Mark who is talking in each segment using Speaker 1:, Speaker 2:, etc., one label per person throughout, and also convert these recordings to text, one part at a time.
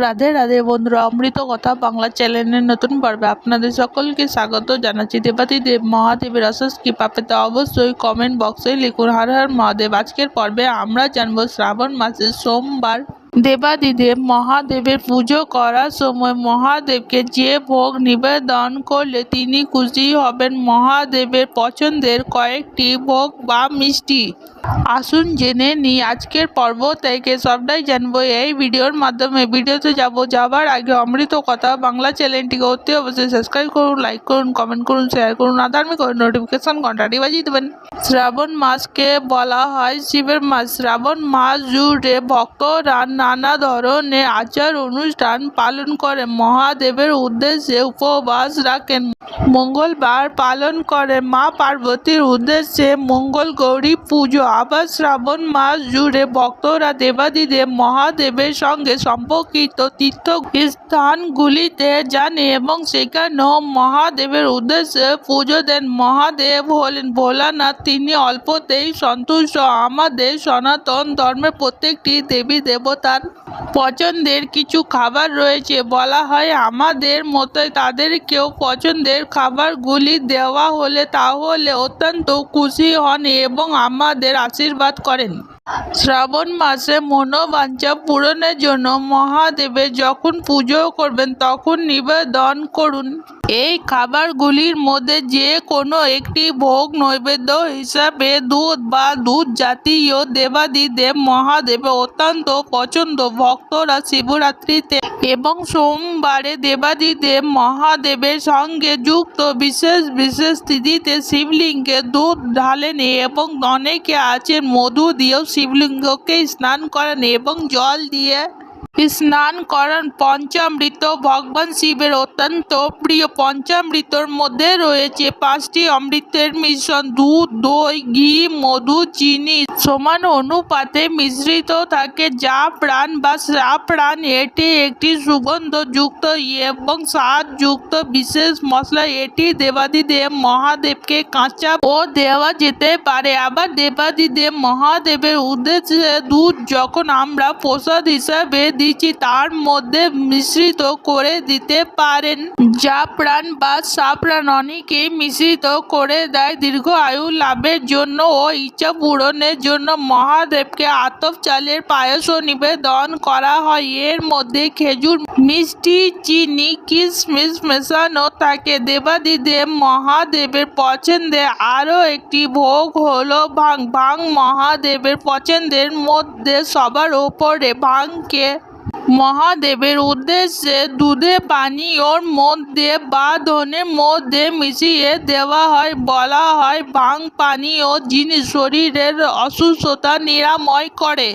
Speaker 1: রাধে রাধে বন্ধুরা, অমৃত কথা বাংলা চ্যানেলের নতুন পর্বে আপনাদের সকলকে স্বাগত জানাচ্ছি দেবাতি দেব মহাদেবের অশেষ কৃপা পেতে অবশ্যই কমেন্ট বক্সে লিখুন, হর হর মহাদেব। আজকের পর্বে আমরা জানব শ্রাবণ মাসের সোমবার দেবাদিদেব মহাদেবের পুজো করার সময় মহাদেবকে যে ভোগ নিবেদন করলে তিনি খুশি হবেন। মহাদেবের পছন্দের কয়েকটি ভোগ বা মিষ্টি। আসুন জেনে নিই, আজকের পর্ব থেকে সবটাই জানব। এই ভিডিওর মাধ্যমে ভিডিওতে যাব। যাবার আগে অমৃত কথা বাংলা চ্যানেলটিকে অতি অবশ্যই সাবস্ক্রাইব করুন লাইক করুন কমেন্ট করুন শেয়ার করুন আধার্মিক নোটিফিকেশন ঘন্টাটি বাজিয়ে দেবেন। শ্রাবণ মাসকে বলা হয় শিবের মাস। শ্রাবণ মাস জুড়ে ভক্তরা নানা ধরনের আচার অনুষ্ঠান পালন করে মহাদেবের উদ্দেশ্যে উপবাস রাখেন। মঙ্গলবার পালন করে মা পার্বতীর উদ্দেশ্যে মঙ্গল গৌরী পুজো। আবার শ্রাবণ মাস জুড়ে ভক্তরা দেবাদিদেব মহাদেবের সঙ্গে সম্পর্কিত তীর্থ স্থানগুলিতে যান এবং সেখানেও মহাদেবের উদ্দেশ্যে পুজো দেন। মহাদেব হলেন ভোলানাথ। তিনি অল্পতেই সন্তুষ্ট। আমাদের সনাতন ধর্মের প্রত্যেকটি দেবী দান পছন্দের কিছু খাবার রয়েছে। বলা হয়, আমাদের মতোই তাদেরকেও পছন্দের খাবারগুলি দেওয়া হলে তাহলে অত্যন্ত খুশি হন এবং আমাদের আশীর্বাদ করেন। শ্রাবণ মাসে মনোবাঞ্ছা পূরণের জন্য মহাদেবের যখন পুজো করবেন, তখন নিবেদন করুন। এই খাবারগুলির মধ্যে যে কোনো একটি ভোগ নৈবেদ্য হিসাবে দুধ বা দুধ জাতীয় দেবাদিদেব মহাদেবের অত্যন্ত পছন্দ। ভক্তরা শিবরাত্রিতে এবং সোমবারে দেবাদিদেব মহাদেবের সঙ্গে যুক্ত বিশেষ বিশেষ তিথিতে শিবলিঙ্গে দুধ ঢালেন এবং অনেকে আছেন মধু দিয়েও শিবলিঙ্গকে স্নান করেন এবং জল দিয়ে স্নান করান পঞ্চামৃত ভগবান শিবের অত্যন্ত প্রিয় পঞ্চামৃতর মধ্যে রয়েছে পাঁচটি অমৃতের মিশ্রণ, দুধ, দই, ঘি, মধু, চিনি সমান অনুপাতে মিশ্রিত থাকে যা প্রাণ বা প্রাণ এটি একটি সুগন্ধযুক্ত এবং স্বাদযুক্ত বিশেষ মশলা। এটি দেবাদিদেব মহাদেবকে কাঁচা ও দেওয়া যেতে পারে। আবার দেবাদিদেব মহাদেবের উদ্দেশ্যে দুধ যখন আমরা প্রসাদ হিসাবে দিচ্ছি তার মধ্যে মিশ্রিত করে দিতে পারেন। প্রাণ বা সাপ্রাণ অনেকেই মিশ্রিত করে দেয় দীর্ঘ আয়ু লাভের জন্য ও ইচ্ছা পূরণের জন্য। মহাদেবকে আতপ চালের পায়েসও নিবেদন করা হয়। এর মধ্যে খেজুর, মিষ্টি, চিনি, কিশমিশ মেশানো থাকে। দেবাদিদেব মহাদেবের পছন্দের আরও একটি ভোগ হলো ভাং। ভাং মহাদেবের পছন্দের মধ্যে সবার ওপরে ভাংকে মহাদেবের উদ্দেশ্যে দুধে পানীয়র মধ্যে বা ধনের মধ্যে মিশিয়ে দেওয়া হয়, বলা হয় ভাং পানীয় জিনিস শরীরের অসুস্থতা নিরাময় করে।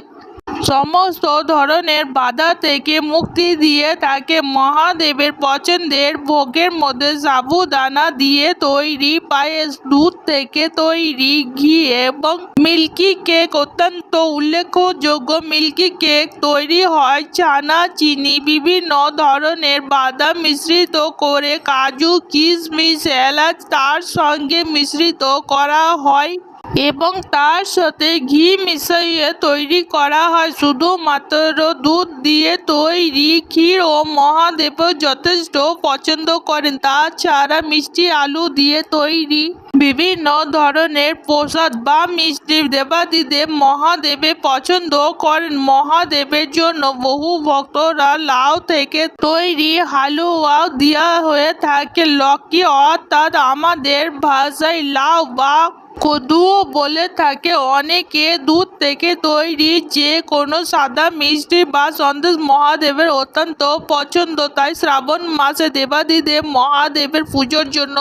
Speaker 1: সমস্ত ধরনের বাধা থেকে মুক্তি দিয়ে তাকে মহাদেবের পছন্দের ভোগের মধ্যে সাবুদানা দিয়ে তৈরি পায়েস, দুধ থেকে তৈরি ঘি এবং মিল্কি কেক অত্যন্ত উল্লেখযোগ্য। মিল্কি কেক তৈরি হয় ছানা চিনি, বিভিন্ন ধরনের বাদাম মিশ্রিত করে কাজু, কিশমিশ, এলাচ তার সঙ্গে মিশ্রিত করা হয়। এবং তার সাথে ঘি মিশিয়ে তৈরি করা হয়। শুধুমাত্র দুধ দিয়ে তৈরি ক্ষীর ও মহাদেব যথেষ্ট পছন্দ করেন। তাছাড়া মিষ্টি আলু দিয়ে তৈরি বিভিন্ন ধরনের প্রসাদ বা মিষ্টি দেবাদিদেব মহাদেবের পছন্দ করেন। মহাদেবের জন্য বহু ভক্তরা লাউ থেকে তৈরি হালুয়া দেওয়া হয়ে থাকে। লক্ষ্মী অর্থাৎ আমাদের ভাষায় লাউ বা কদুও বলে থাকে, অনেকে দুধ থেকে তৈরি যে কোনো সাদা, মিষ্টি বা সন্দেশ মহাদেবের অত্যন্ত পছন্দ। তাই শ্রাবণ মাসে দেবাদিদেব মহাদেবের পুজোর জন্য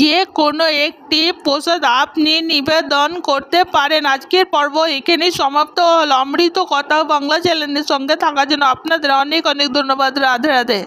Speaker 1: যে কোনো একটি প্রসাদ আপনি নিবেদন করতে পারেন। আজকের পর্ব এখানেই সমাপ্ত হল। অমৃত কথা বাংলা চ্যানেলের সঙ্গে থাকার জন্য আপনাদের অনেক অনেক ধন্যবাদ। রাধে রাধে।